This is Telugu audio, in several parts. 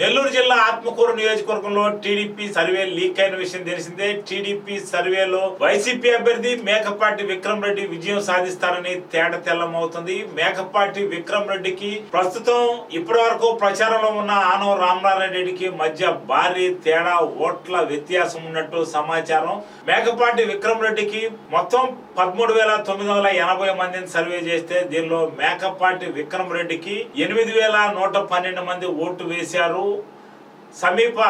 నెల్లూరు జిల్లా ఆత్మకూరు నియోజకవర్గంలో టీడీపీ సర్వే లీక్ అయిన విషయం తెలిసిందే. టీడీపీ సర్వేలో వైసీపీ అభ్యర్థి మేకపాటి విక్రమ్ రెడ్డి విజయం సాధిస్తారని తేట తెల్లమవుతుంది. మేకపాటి విక్రమ్ రెడ్డికి ప్రస్తుతం ఇప్పటి వరకు ప్రచారంలో ఉన్న ఆనవ రామనారాయణ రెడ్డికి మధ్య భారీ తేడా ఓట్ల వ్యత్యాసం ఉన్నట్టు సమాచారం. మేకపాటి విక్రమ్ రెడ్డికి మొత్తం పదమూడు వేల తొమ్మిది వందల ఎనభై మందిని సర్వే చేస్తే దీనిలో మేకపాటి విక్రమ్ రెడ్డికి ఎనిమిది వేల నూట పన్నెండు మంది ఓటు వేశారు. సమీప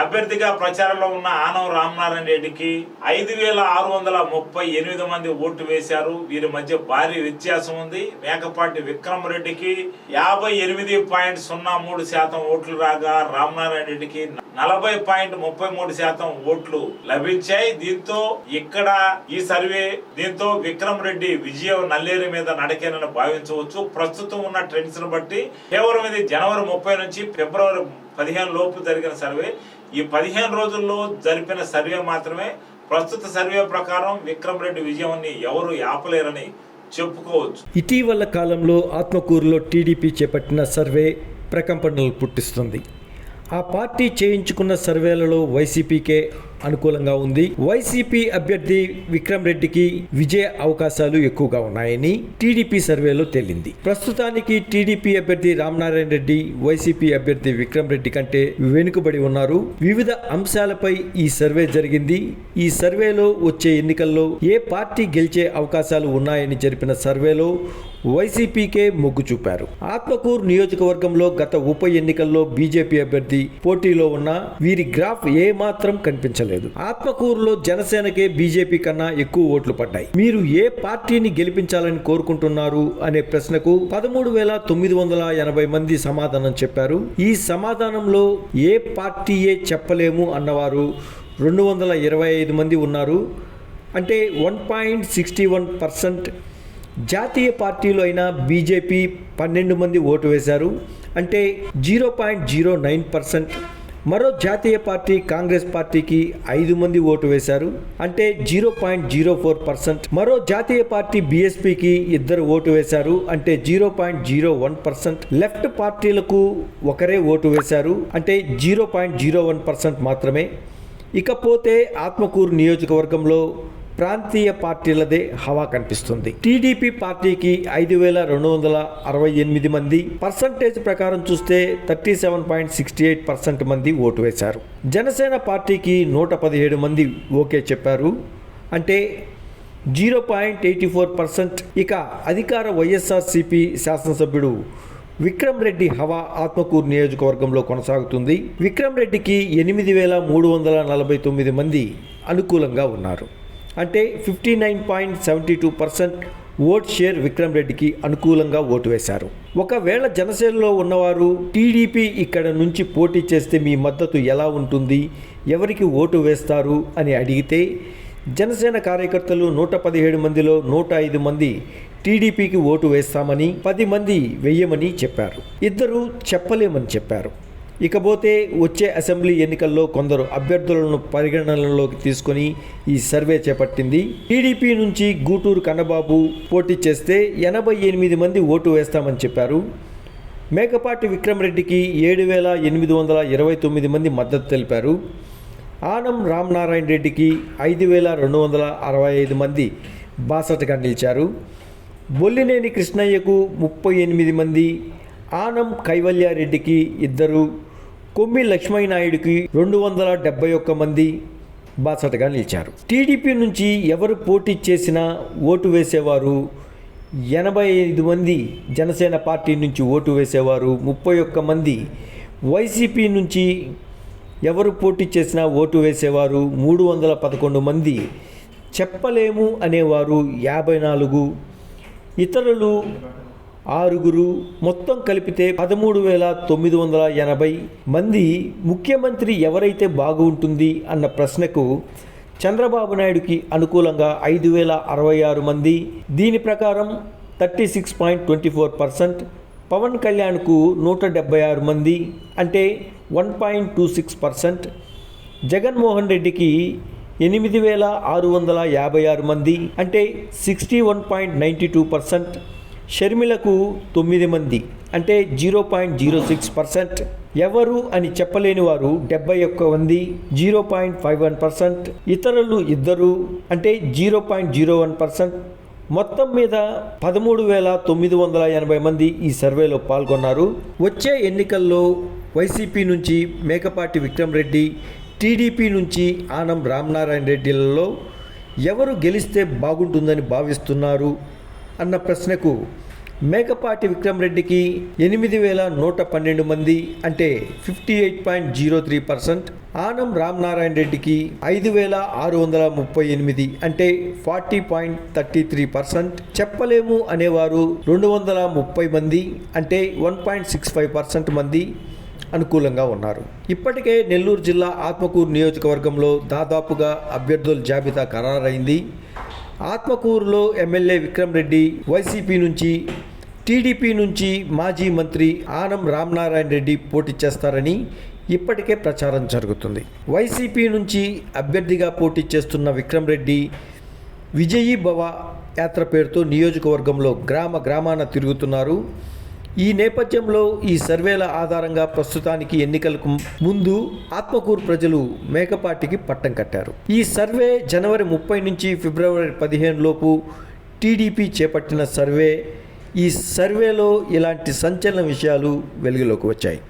అభ్యర్థిగా ప్రచారంలో ఉన్న ఆనవ రామనారాయణ రెడ్డికి ఐదు వేల ఆరు వందల ముప్పై ఎనిమిది మంది ఓటు వేశారు. వీరి మధ్య భారీ వ్యత్యాసం ఉంది. మేకపాటి విక్రమరెడ్డికి యాభై ఎనిమిది పాయింట్ సున్నా మూడు శాతం ఓట్లు రాగా రామనారాయణ రెడ్డికి నలభై పాయింట్ ముప్పై మూడు శాతం ఓట్లు లభించాయి. దీంతో ఇక్కడ ఈ సర్వే దీంతో విక్రమ్ రెడ్డి విజయం నల్లేరు మీద నడకేనని భావించవచ్చు. ప్రస్తుతం ఉన్న ట్రెండ్స్ను బట్టి కేవలం ఇది జనవరి ముప్పై నుంచి ఫిబ్రవరి పదిహేను లోపు జరిగిన సర్వే. ఈ పదిహేను రోజుల్లో జరిపిన సర్వే మాత్రమే. ప్రస్తుత సర్వే ప్రకారం విక్రమ్ రెడ్డి విజయాన్ని ఎవరు ఆపలేరని చెప్పుకోవచ్చు. ఇటీవల కాలంలో ఆత్మకూరులో టీడీపీ చేపట్టిన సర్వే ప్రకంపనలు పుట్టిస్తుంది. ఆ పార్టీ చేయించుకున్న సర్వేలలో వైసీపీకే అనుకూలంగా ఉంది. వైసీపీ అభ్యర్థి విక్రమ్ రెడ్డికి విజయ అవకాశాలు ఎక్కువగా ఉన్నాయని టీడీపీ సర్వేలో తేలింది. ప్రస్తుతానికి టీడీపీ అభ్యర్థి రామనారాయణ రెడ్డి వైసీపీ అభ్యర్థి విక్రమ్ రెడ్డి కంటే వెనుకబడి ఉన్నారు. వివిధ అంశాలపై ఈ సర్వే జరిగింది. ఈ సర్వేలో వచ్చే ఎన్నికల్లో ఏ పార్టీ గెలిచే అవకాశాలు ఉన్నాయని జరిపిన సర్వేలో వైసీపీకే మొగ్గు చూపారు. ఆత్మకూరు నియోజకవర్గంలో గత ఉప ఎన్నికల్లో బీజేపీ అభ్యర్థి పోటీలో ఉన్న వీరి గ్రాఫ్ ఏ మాత్రం కనిపించలేదు. ఆత్మకూరులో జనసేనకే బీజేపీ కన్నా ఎక్కువ ఓట్లు పడ్డాయి. మీరు ఏ పార్టీని గెలిపించాలని కోరుకుంటున్నారు అనే ప్రశ్నకు పదమూడు వేల తొమ్మిది వందల ఎనభై మంది సమాధానం చెప్పారు. ఈ సమాధానంలో ఏ పార్టీయే చెప్పలేము అన్నవారు రెండు వందల ఇరవై ఐదు మంది ఉన్నారు. అంటే one point sixty one percent జాతీయ పార్టీలో అయిన బీజేపీ పన్నెండు మంది ఓటు వేశారు. అంటే zero point zero nine percent. మరో జాతీయ పార్టీ కాంగ్రెస్ పార్టీకి ఐదు మంది ఓటు వేశారు. అంటే zero point zero four percent. మరో జాతీయ పార్టీ బీఎస్పీకి ఇద్దరు ఓటు వేశారు. అంటే zero point zero one percent. Left పార్టీలకు ఒకరే ఓటు వేశారు. అంటే zero point zero one percent మాత్రమే. ఇకపోతే ఆత్మకూరు నియోజకవర్గంలో ప్రాంతీయ పార్టీలదే హవా కనిపిస్తుంది. టీడీపీ పార్టీకి ఐదు వేల రెండు వందల అరవై ఎనిమిది మంది పర్సంటేజ్ ప్రకారం చూస్తే thirty seven point sixty eight percent మంది ఓటు వేశారు. జనసేన పార్టీకి నూట పదిహేడు మంది ఓకే చెప్పారు. అంటే zero point eighty four percent. ఇక అధికార వైఎస్ఆర్సీపీ శాసనసభ్యుడు విక్రమ్ రెడ్డి హవా ఆత్మకూరు నియోజకవర్గంలో కొనసాగుతుంది. విక్రమ్ రెడ్డికి ఎనిమిది వేల మూడు వందల నలభై తొమ్మిది మంది అనుకూలంగా ఉన్నారు. అంటే fifty nine point seventy two percent vote share Vikram రెడ్డికి అనుకూలంగా ఓటు వేశారు. ఒకవేళ జనసేనలో ఉన్నవారు టీడీపీ ఇక్కడ నుంచి పోటీ చేస్తే మీ మద్దతు ఎలా ఉంటుంది? ఎవరికి ఓటు వేస్తారు? అని అడిగితే జనసేన కార్యకర్తలు నూట పదిహేడు మందిలో నూట ఐదు మంది టీడీపీకి ఓటు వేస్తామని పది మంది వెయ్యమని చెప్పారు. ఇద్దరు చెప్పలేమని చెప్పారు. ఇకపోతే వచ్చే అసెంబ్లీ ఎన్నికల్లో కొందరు అభ్యర్థులను పరిగణనలోకి తీసుకొని ఈ సర్వే చేపట్టింది. టీడీపీ నుంచి గూటూరు కన్నబాబు పోటీ చేస్తే ఎనభై ఎనిమిది మంది ఓటు వేస్తామని చెప్పారు. మేకపాటి విక్రమరెడ్డికి ఏడు వేల ఎనిమిది వందల ఇరవై తొమ్మిది మంది మద్దతు తెలిపారు. ఆనం రామనారాయణ రెడ్డికి ఐదు వేల రెండు వందల అరవై ఐదు మంది బాసటగా నిలిచారు. బొల్లినేని కృష్ణయ్యకు ముప్పై ఎనిమిది మంది ఆనం కైవల్యారెడ్డికి ఇద్దరు కొమ్మి లక్ష్మీనాయుడికి రెండు వందల డెబ్బై ఒక్క మంది బాసటగా నిలిచారు. టీడీపీ నుంచి ఎవరు పోటీ చేసినా ఓటు వేసేవారు ఎనభై ఐదు మంది జనసేన పార్టీ నుంచి ఓటు వేసేవారు ముప్పై ఒక్క మంది వైసీపీ నుంచి ఎవరు పోటీ చేసినా ఓటు వేసేవారు మూడు వందల పదకొండు మంది చెప్పలేము అనేవారు యాభై నాలుగు ఇతరులు ఆరుగురు మొత్తం కలిపితే పదమూడు వేల తొమ్మిది వందల ఎనభై మంది ముఖ్యమంత్రి ఎవరైతే బాగుంటుంది అన్న ప్రశ్నకు చంద్రబాబు నాయుడుకి అనుకూలంగా ఐదు వేల అరవై ఆరు మంది. దీని ప్రకారం thirty six point twenty four percent Pawan కళ్యాణ్కు నూట డెబ్బై ఆరు మంది అంటే one point two six percent Jaganmohan రెడ్డికి ఎనిమిది వేల ఆరు వందల యాభై ఆరు మంది అంటే sixty one point ninety two percent షర్మిలకు తొమ్మిది మంది అంటే zero point zero six percent. ఎవరు అని చెప్పలేని వారు డెబ్బై ఒక్క మంది zero point five one percent. ఇతరులు ఇద్దరు అంటే zero point zero one percent. మొత్తం మీద పదమూడు వేల తొమ్మిది వందల ఎనభై మంది ఈ సర్వేలో పాల్గొన్నారు. వచ్చే ఎన్నికల్లో వైసీపీ నుంచి మేకపాటి విక్రమ్ రెడ్డి టీడీపీ నుంచి ఆనం రామనారాయణ రెడ్డిలలో ఎవరు గెలిస్తే బాగుంటుందని భావిస్తున్నారు? అన్న ప్రశ్నకు మేకపాటి విక్రమ్ రెడ్డికి ఎనిమిది వేల నూట పన్నెండు మంది అంటే fifty eight point zero three percent Anam Ramanarayana రెడ్డికి ఐదు వేల ఆరు వందల ముప్పై ఎనిమిది అంటే forty point thirty three percent. చెప్పలేము అనేవారు రెండు వందల ముప్పై మంది అంటే one point six five percent మంది అనుకూలంగా ఉన్నారు. ఇప్పటికే నెల్లూరు జిల్లా ఆత్మకూరు నియోజకవర్గంలో దాదాపుగా అభ్యర్థుల జాబితా ఖరారైంది. ఆత్మకూరులో ఎమ్మెల్యే విక్రమ్ రెడ్డి వైసీపీ నుంచి టీడీపీ నుంచి మాజీ మంత్రి ఆనం రామనారాయణ రెడ్డి పోటీ చేస్తారని ఇప్పటికే ప్రచారం జరుగుతుంది. వైసీపీ నుంచి అభ్యర్థిగా పోటీ చేస్తున్న విక్రమ్ రెడ్డి విజయీ భవ యాత్ర పేరుతో నియోజకవర్గంలో గ్రామ గ్రామాన తిరుగుతున్నారు. ఈ నేపథ్యంలో ఈ సర్వేల ఆధారంగా ప్రస్తుతానికి ఎన్నికలకు ముందు ఆత్మకూరు ప్రజలు మేకపాటికి పట్టం కట్టారు. ఈ సర్వే జనవరి ముప్పై నుంచి ఫిబ్రవరి పదిహేను లోపు టీడీపీ చేపట్టిన సర్వే. ఈ సర్వేలో ఇలాంటి సంచలన విషయాలు వెలుగులోకి వచ్చాయి.